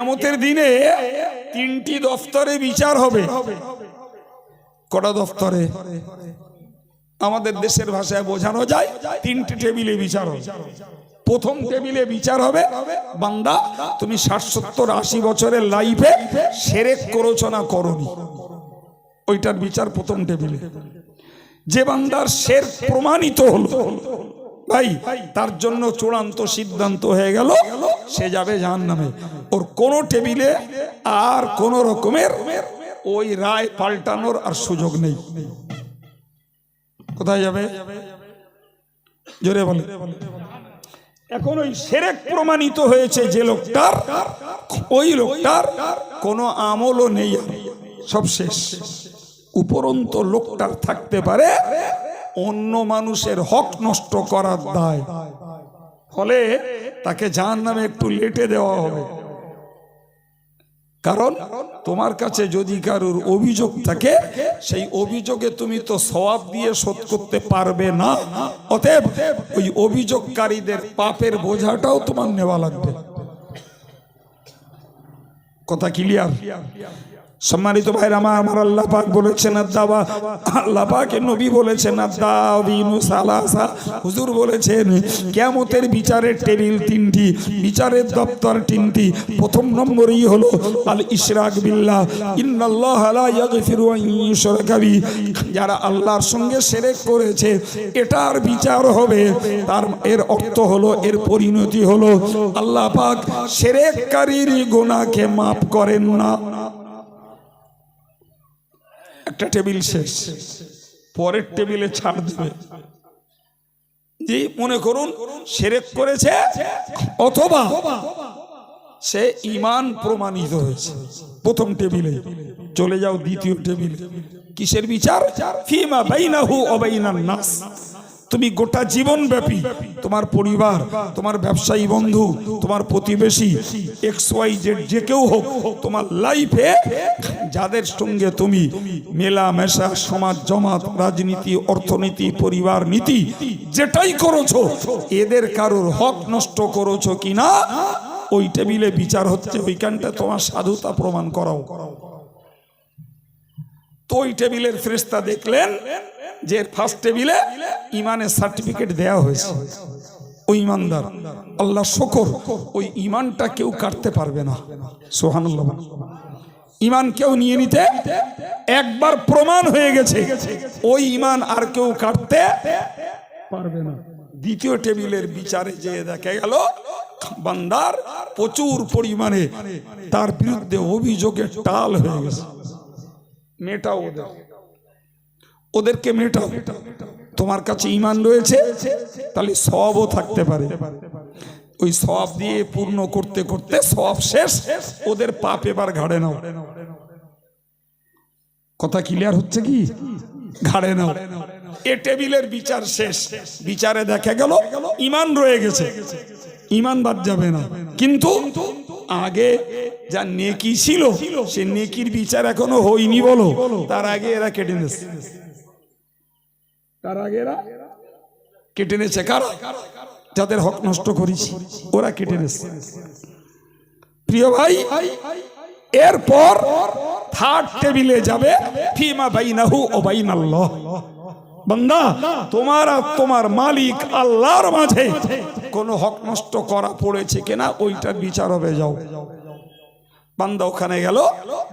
কেমতের দিনে তিনটি দফতরে বিচার হবে। কটা দফতরে? আমাদের দেশের ভাষায় বোঝানো যায়, তিনটি টেবিলে বিচার হবে। প্রথম টেবিলে বিচার হবে, বান্দা, তুমি ষাট সত্তর আশি বছরের লাইফে সেরেক করেছ না করনি। ওইটার বিচার প্রথম টেবিলে। যে বান্দার শের প্রমাণিত হলো ভাই, তার জন্য চূড়ান্ত সিদ্ধান্ত হয়ে গেল, সে যাবে জাহান নামে ওর কোনো টেবিলে আর কোন রকমের ওই রায় পাল্টানোর আর সুযোগ নেই। কোথায় যাবে? জোরে বলে। এখন ওই সেরেক প্রমাণিত হয়েছে যে লোকটার, ওই লোকটার কোনো আমলও নেই। সব শেষ। উপরন্ত লোকটার থাকতে পারে অন্য মানুষের হক নষ্ট করার দায়। ফলে তাকে জাহান নামে একটু লেটে দেওয়া হবে। কারণ তোমার কাছে যদি কারোর অভিযোগ থাকে, সেই অভিযোগে তুমি তো সওয়াব দিয়ে শোধ করতে পারবে না। অতএব ওই অভিযোগকারীদের পাপের বোঝাটাও তোমার নেওয়া লাগবে। কথা ক্লিয়ার সম্মানিত ভাইরা আমার আমার আল্লাহ পাক বলেছেন, আদাবা। আল্লাহ পাকের নবী বলেছেন সালাসা হুজুর বলেছেন, কিয়ামতের বিচারের টেবিল তিনটি, বিচারের দপ্তর তিনটি। প্রথম নম্বরই হলো, আল ইশরাক বিল্লাহ। ইন্নাল্লাহ যারা আল্লাহর সঙ্গে শিরক করেছে, এটার বিচার হবে। তার, এর অর্থ হলো, এর পরিণতি হলো, আল্লাহ পাক শিরককারীর গুনাহকে মাফ করেন না। একটা টেবিল শেষ, পরের টেবিলে ছাড় দেবে। জি, মনে করুন, সেরেক করেছে, অথবা সে ইমান প্রমাণিত হয়েছে। প্রথম টেবিলে, চলে যাও দ্বিতীয় টেবিলে। কিসের বিচার? ফিমা বাইনাহু অবাইনান নাস। তুমি গোটা জীবন ব্যাপী তোমার পরিবার, তোমার ব্যবসায়ী বন্ধু, তোমার প্রতিবেশী এক্স ওয়াই জেড যে কেউ হোক, তোমার লাইফে যাদের সঙ্গে তুমি মেলা মেশা সমাজ জমাত, রাজনীতি, অর্থনীতি, পরিবার নীতি যেটাই করেছ, এদের কারোর হক নষ্ট করেছ কিনা, ওই টেবিলে বিচার হচ্ছে, ওইখানটা তোমার সাধুতা প্রমাণ করাও। তো ওই টেবিলের ফ্রেস্তা দেখলেন যে ফার্স্ট টেবিলে ইমানের সার্টিফিকেট দেয়া হয়েছে। ওই ইমানদার আল্লাহ শকর, ওই ইমানটা কেউ কাটতে পারবে না। সোহানুল্লাহ ইমান কেউ নিয়ে নিতে একবার প্রমাণ হয়ে গেছে, ওই ইমান আর কেউ কাটতে পারবে না। দ্বিতীয় টেবিলের বিচারে যে দেখা গেল, বান্দার প্রচুর পরিমাণে তার বিরুদ্ধে অভিযোগের টাল হয়ে গেছে। মেটাও ওদের। ওদেরকে মেটাও। তোমার কাছে ইমান রয়েছে তাহলে সবও থাকতে পারে। ওই সব দিয়ে পূর্ণ করতে করতে সব শেষ। ওদের পাপ এবার ঘাড়ে নাও। কথা ক্লিয়ার হচ্ছে কি? ঘাড়ে নাও। এ টেবিলের বিচার শেষ। বিচারে দেখা গেল ইমান রয়ে গেছে। ইমান বাদ যাবে না। কিন্তু আগে যা নেকি ছিল, সে নেকির বিচার এখনও হয়নি বলো। তার আগে এরা কেটে নিচ্ছে তার আগে এরা কেটে নিয়েছে। কারা? যাদের হক নষ্ট করেছি, ওরা কেটে নিচ্ছে প্রিয় ভাই, এরপর থার্ড টেবিলে যাবে, ফিমা বাইনাহু ও বাইনাল্লাহ। বান্দা, তোমার আর তোমার মালিক আল্লাহর মাঝে কোনো হক নষ্ট করা পড়েছে কিনা ওইটার বিচার হবে, যাও। বান্দা ওখানে গেল,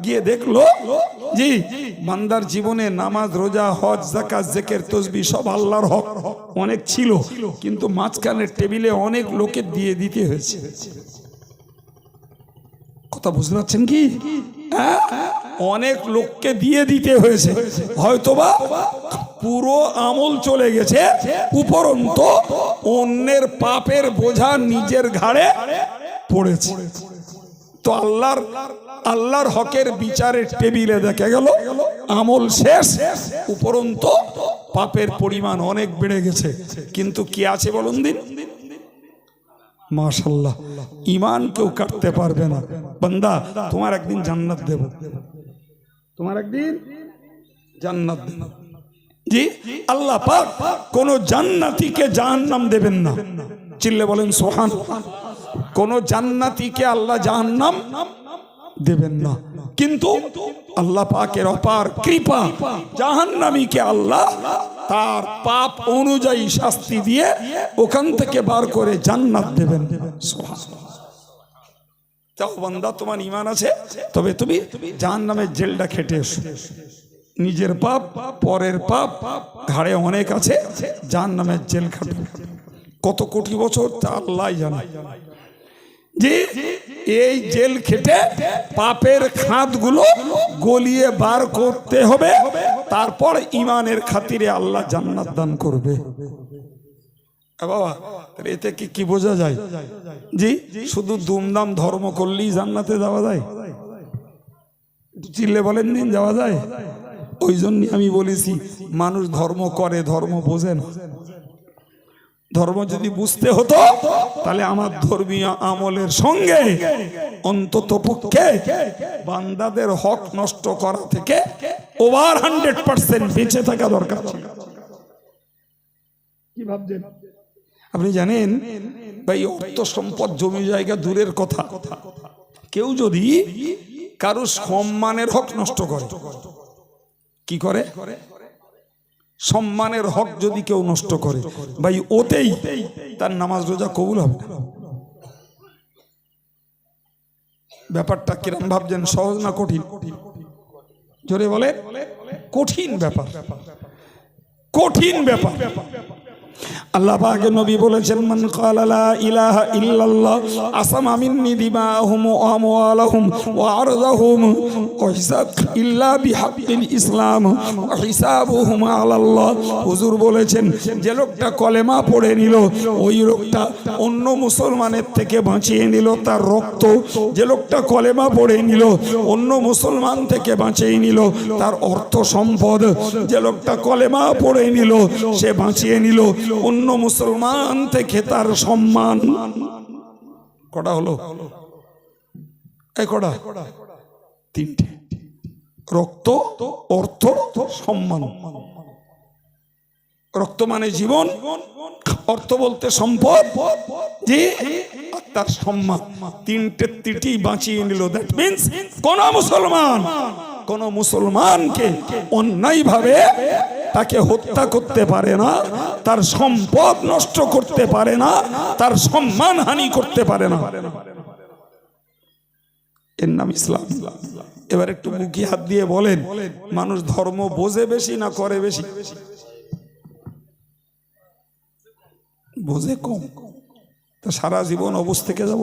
গিয়ে দেখল জি বান্দার জীবনে নামাজ, রোজা, হজ জাকাত জেকের, তসবি সব আল্লাহর হক। অনেক ছিল, কিন্তু মাঝখানের টেবিলে অনেক লোকে দিয়ে দিতে হয়েছে। কথা বুঝতে পারছেন কি? হ্যাঁ? অনেক লোককে দিয়ে দিতে হয়েছে। হয়তোবা পুরো আমল চলে গেছে, উপরন্ত অন্যের পাপের বোঝা নিজের ঘাড়ে পড়েছে। তো আল্লাহর আল্লাহর হকের বিচারের টেবিলে দেখা গেল, আমল শেষ, উপরন্ত পাপের পরিমাণ অনেক বেড়ে গেছে। কিন্তু কি আছে বলুন দিন? মাশাল্লাহ ইমান কেউ কাটতে পারবে না। বান্দা, তোমার একদিন জান্নাত দেব। তোমার একদিন জান্নাত দেব। জি আল্লাহ পাক কোন জান্নাতীকে জাহান্নাম দেবেন না। চিল্লে বলেন সোহান কোন জান্নাতিকে আল্লাহ জাহান্নাম দেবেন না। কিন্তু আল্লাহ পাকের অপার কৃপা জাহান্নামীকে আল্লাহ তার পাপ অনুযায়ী শাস্তি দিয়ে ওখান থেকে বার করে জান্নাত দেবেন। যাও বান্দা, তোমার ইমান আছে? তবে তুমি জাহান নামের জেলটা খেটে এসো। নিজের পাপ, পরের পাপ ঘাড়ে অনেক আছে, যার নামের জেল খাটো। কত কোটি বছর আল্লাহ জানে। যে এই জেল খেটে পাপের খাতগুলো গলিয়ে বার করতে হবে, তারপর ইমানের খাতিরে আল্লাহ জান্নাত দান করবে। বাবা এতে কি কি বোঝা যায়? জি, শুধু দুমদাম ধর্ম করলেই জান্নাতে যাওয়া যায়? চিল্লে বলেন দিন যাওয়া যায়? ওই জন্য আমি বলেছি মানুষ ধর্ম করে ধর্ম বোঝে না। ধর্ম যদি বুঝতে হতো তাহলে আমার ধর্মীয় আমলের সঙ্গে অন্তত পক্ষে বান্দাদের হক নষ্ট করা থেকে ওভার হান্ড্রেড পার্সেন্ট বেঁচে থাকা দরকার ছিল। কি ভাবছেন? আপনি জানেন ভাই অর্থ সম্পদ জমি জায়গা দূরের কথা। কেউ যদি কারও সম্মানের হক নষ্ট করে কি করে? সম্মানের হক যদি কেউ নষ্ট করে, ভাই, ওতেই তার নামাজ রোজা কবুল হবে। ব্যাপারটা কিরম ভাবছেন? সহজ না কঠিন? জোরে বলে, কঠিন ব্যাপার। কঠিন ব্যাপার। আল্লাহ পাকে নবী বলেছেন, মান ক্বালা লা ইলাহা ইল্লাল্লাহ, আসামা মিন্নি দিমাহুম ওয়া আমওয়ালাহুম ওয়া আরদাহুম ওয়া ইল্লা বিহাক্কিল ইসলাম ওয়া হিসাবুহুম আলাল্লাহ। হুজুর বলেছেন, যে লোকটা কলেমা পড়ে নিল, ওই লোকটা অন্য মুসলমানের থেকে বাঁচিয়ে নিল তার রক্ত। যে লোকটা কলেমা পড়ে নিল, অন্য মুসলমান থেকে বাঁচিয়ে নিল তার অর্থ সম্পদ। যে লোকটা কলেমা পড়ে নিল, সে বাঁচিয়ে নিল অন্য মুসলমান থেকে তার সম্মান। কটা হলো? এই কটা? তিনটে। রক্ত, অর্থ, সম্মান। রক্ত মানে জীবন, অর্থ বলতে সম্পদ, যে তার সম্মান। তিনটে তিটি বাঁচিয়ে নিল। দ্যাট মিন্স কোন মুসলমান কোন মুসলমানকে অন্যায় ভাবে তাকে হত্যা করতে পারে না, তার সম্পদ নষ্ট করতে পারে না, তার সম্মান হানি করতে পারে না। এর নাম ইসলাম। এবার একটু মুখি হাত দিয়ে বলেন, মানুষ ধর্ম বোঝে বেশি না করে বেশি? বোঝে কম। তা সারা জীবন অবশ থেকে যাব?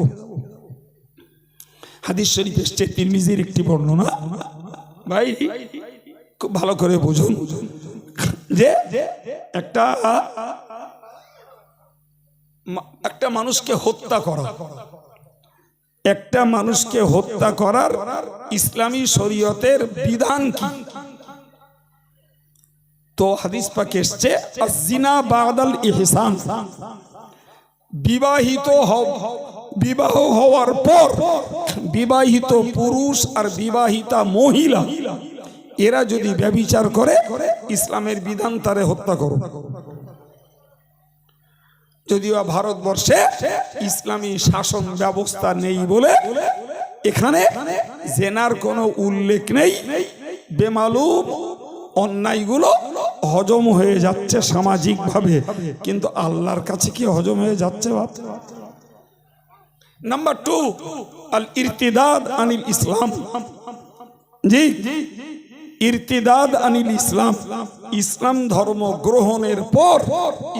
হাদিস শরীফ এসছে তিরমিজির একটি বর্ণনা ভাই, খুব ভালো করে বুঝুন যে একটা একটা মানুষকে হত্যা করা। একটা মানুষকে হত্যা করার ইসলামী শরীয়তের বিধান কি? তো হাদিস পাকে এসছে জিনা বাদাল ইহসান। বিবাহিত হও- বিবাহ হওয়ার পর বিবাহিত পুরুষ আর বিবাহিতা মহিলা, এরা যদি ব্যবিচার করে, ইসলামের বিধান তারে হত্যা করো। যদিও ভারতবর্ষে ইসলামী শাসন ব্যবস্থা নেই বলে, এখানে জেনার কোনো উল্লেখ নেই, বেমালুম অন্যায়গুলো হজম হয়ে যাচ্ছে সামাজিকভাবে। কিন্তু আল্লাহর কাছে কি হজম হয়ে যাচ্ছে বাপ? নাম্বার টু আল ইরতিদাদ আনিল ইসলাম জি ইরতিদাদ আনিল ইসলাম ইসলাম ধর্ম গ্রহণের পর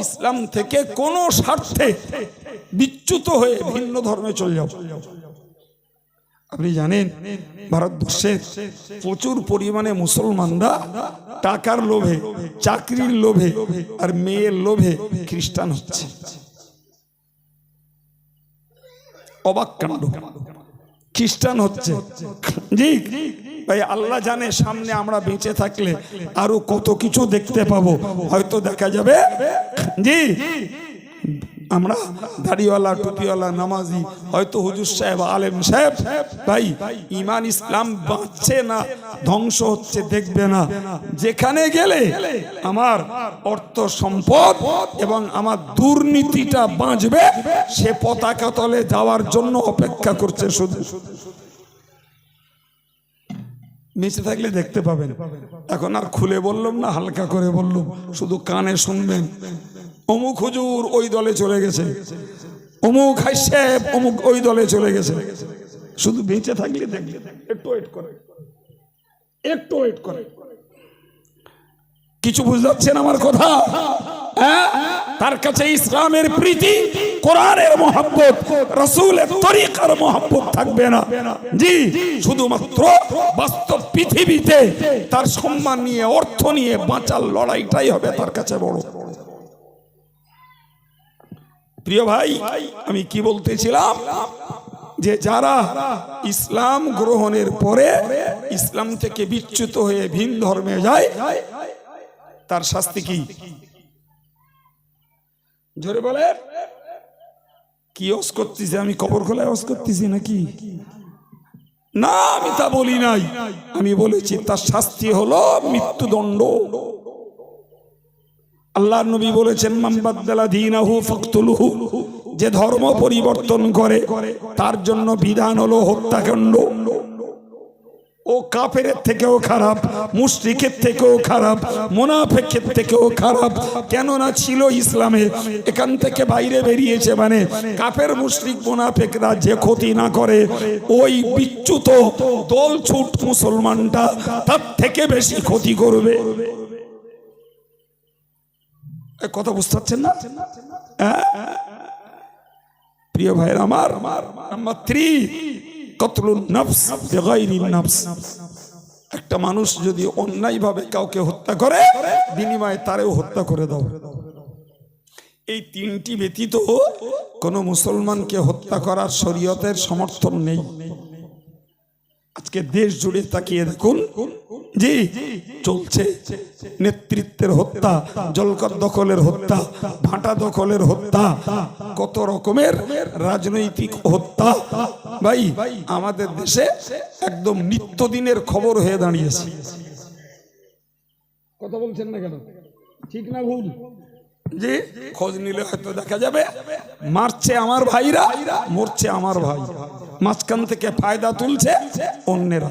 ইসলাম থেকে কোন স্বার্থে বিচ্যুত হয়ে ভিন্ন ধর্মে চলে যাও। আপনি জানেন ভারতবর্ষের প্রচুর পরিমাণে মুসলমানরা টাকার লোভে, চাকরির লোভে আর মেয়ের লোভে খ্রিস্টান হচ্ছে। অবাক কাণ্ড। খ্রিস্টান হচ্ছে। জি, ভাই, আল্লাহ জানে সামনে আমরা বেঁচে থাকলে আরও কত কিছু দেখতে পাবো। হয়তো দেখা যাবে। জি। আমরা দাড়িওয়ালা, টুপিওয়ালা, নামাজি, হয়তো হুজুর সাহেব, আলেম সাহেব, ভাই, ইমান ইসলাম বাঁচছে না, ধ্বংস হচ্ছে, দেখবে না। যেখানে গেলে আমার অর্থ সম্পদ এবং আমার দুর্নীতিটা বাঁচবে, সে পতাকা তলে যাওয়ার জন্য অপেক্ষা করছে শুধু। নিচে থাকলে দেখতে পাবেন। এখন আর খুলে বললাম না, হালকা করে বললাম, শুধু কানে শুনবেন। অমুক হুজুর ওই দলে চলে গেছে। অমুক হাই সাহেব অমুক ওই দলে চলে গেছে। শুধু বেঁচে থাকলে দেখলে একটু ওয়েট করে। একটু ওয়েট করে। কিছু বুঝতে আমার কথা? হ্যাঁ? তার কাছে ইসলামের প্রীতি, কোরআনের মহাব্বত, রসুলের তরিকার মহাব্বত থাকবে না। জি, শুধুমাত্র বাস্তব পৃথিবীতে তার সম্মান নিয়ে, অর্থ নিয়ে বাঁচার লড়াইটাই হবে তার কাছে বড়। প্রিয় ভাই, আমি কি বলতেছিলাম? যে যারা ইসলাম গ্রহণের পরে ইসলাম থেকে বিচ্যুত হয়ে ভিন ধর্মে যায়, তার শাস্তি কি? জোরে বলে কি অস করতেছি? আমি কবর খোলায় অস করতেছি নাকি? না, আমি তা বলি নাই। আমি বলেছি, তার শাস্তি হলো মৃত্যুদণ্ড। আল্লাহ নবী বলেছেন মাম্বাদ্দালা যে ধর্ম পরিবর্তন করে, তার জন্য বিধান হলো হত্যাকাণ্ড। ও কাফের থেকেও খারাপ, মুশরিকের থেকেও খারাপ, মোনাফেকের থেকেও খারাপ। কেননা ছিল ইসলামে, এখান থেকে বাইরে বেরিয়েছে মানে কাফের, মুশরিক, মোনাফেকরা যে ক্ষতি না করে, ওই বিচ্যুত দল ছুট মুসলমানটা তার থেকে বেশি ক্ষতি করবে। কথা বুঝতে পারছেন না? প্রিয় ভাইয়ের আমার নফস। একটা মানুষ যদি অন্যায়ভাবে কাউকে হত্যা করে, বিনিময়ে তারেও হত্যা করে দাও। এই তিনটি ব্যতীত কোনো মুসলমানকে হত্যা করার শরীয়তের সমর্থন নেই। আজকে দেশ জুড়ে তাকিয়ে দেখুন জি চলছে। নেতৃত্বের হত্যা জলকর দখলের হত্যা ভাটা দখলের হত্যা কত রকমের রাজনৈতিক হত্যা। ভাই আমাদের দেশে একদম নিত্যদিনের খবর হয়ে দাঁড়িয়েছে। কথা বলছেন না কেন? ঠিক না ভুল? যে খোঁজ নিলে হয়তো দেখা যাবে। মারছে আমার ভাইরা মরছে আমার ভাই। মাঝখান থেকে ফায়দা তুলছে অন্যেরা।